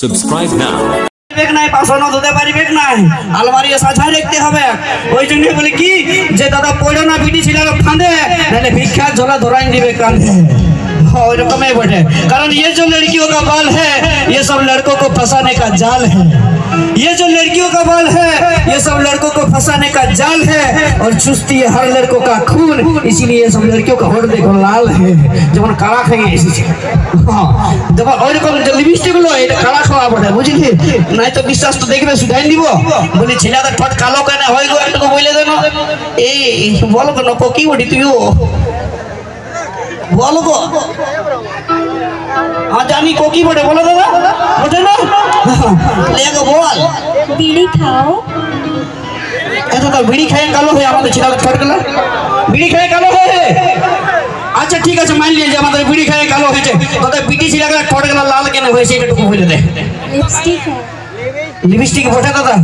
Subscribe now. পারিবেক নাই বাসনও ধুতে পারিবেক নাই আলমারি সাজায় রাখতে হবে ওই জন্য বলে কি যে দাদা পড়ো না বিটি ছিল ফাঁদে নাহলে ভিক্ষা ঝোলা ধরাই দিবে কাঁধে हाँ, ওই রকমই বটে কারণ ये जो लड़कियों का बाल है ये सब लड़कों को फंसाने का जाल है ये जो लड़कियों का बाल है ये सब लड़कों को फंसाने का जाल है और चुस्ती है हर लड़कों का खून इसीलिए ये सब लड़कियों का होड़ देखो लाल है যেমন কালা খেয়ে এসেছে হ্যাঁ যেমন ওই রকম যে লিপস্টিক গুলো এটা কালা খাওয়া বটে বুঝলি নাই তো বিশ্বাস তো দেখবে শুধাই দিব বলি ছেলেদের ঠট কালো কেন হয় গো একটু বলে দেন এই বলো কেন কি বটি তুইও বলো গো হ্যাঁ জানি কোকি বটে বলো দাদা বটে না লেগো বল। বিড়ি খাও। এত তো বিড়ি খেয়ে কালো হয়ে আমাদের বিড়ি খেয়ে কালো হয়ে। আচ্ছা ঠিক আছে মাইন নিয়ে যে আমাদের বিড়ি খেয়ে কালো হয়েছে। তোদের বিটি লাল কেন হয়েছে এটাটুকু বলে দে। লিপস্টিক লিপস্টিক বটে দাদা।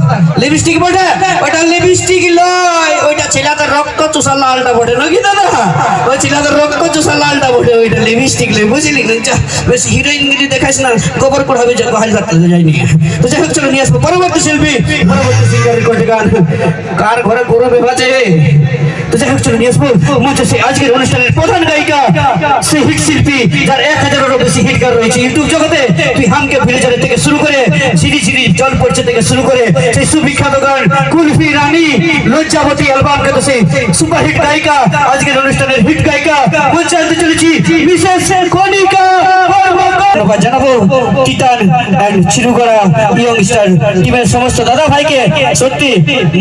লিপস্টিক বটে? ওটা লিপস্টিক লয়। ওইটা ছেলেদের রক্ত চুষা লালটা বটে। নাকি দাদা? ওই ছেলেদের রক্ত চুষা লালটা বটে ওইটা বুঝলি? বেশ হিরোইন গিরি দেখাস না, গোবর পড়াবে যে হাল থাকতে যায়নি তো যাই হোক, চলো নিয়ে আসব। পরবর্তী শিল্পী। পরবর্তী সিঙ্গারের কোটি গান? কার ঘরে গৌরবে বাজে তো যাই হোক, চলো নিয়ে আসব। মঞ্চে সে আজকের অনুষ্ঠানের প্রধান গায়িকা সে হিট শিল্পী, যার এক হাজারেরও বেশি হিট গান রয়েছে ইউটিউব জগতে। তুই হামকে ভিলেজারের থেকে শুরু করে ঝিরি ঝিরি জল পড়ছে থেকে শুরু করে, সেই সুবিখ্যাত গান কুলফি রানী, লজ্জাবতী অ্যালবাম কে তো সেই সুপার হিট গায়িকা, আজকের অনুষ্ঠানের হিট গায়িকা। মঞ্চে আনতে চলেছি ধন্যবাদ জানাব কিতান চিরুগড়া ইয়ং স্টার টিমের সমস্ত দাদা ভাইকে সত্যি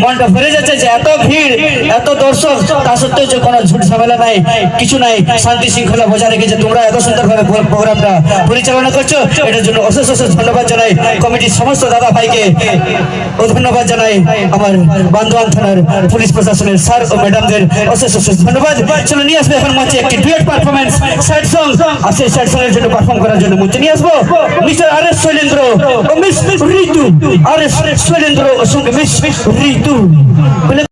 মনটা ভরে যাচ্ছে যে এত ভিড়, এত দর্শক, তা সত্ত্বেও যে কোনো ঝুট ঝামেলা নাই, কিছু নাই, শান্তি শৃঙ্খলা বজায় রেখে যে তোমরা এত সুন্দরভাবে প্রোগ্রামটা পরিচালনা করছ। এটার জন্য অশেষ অশেষ ধন্যবাদ জানাই কমিটির সমস্ত দাদা ভাইকে। ও ধন্যবাদ জানাই আমার বান্দোয়ান থানার পুলিশ প্রশাসনের স্যার ও ম্যাডামদের অশেষ অশেষ ধন্যবাদ। চলো নিয়ে আসবে এখন মঞ্চে একটি ডুয়েট পারফরমেন্স স্যাড সং আর সেই স্যাড সং এর জন্য পারফর্ম করার জন্য মঞ্চে নিয়ে আসব। মিস্টার আর এস শৈলেন্দ্র ও miss Ritu R S Shailendra ও সঙ্গে মিস ঋতু বলে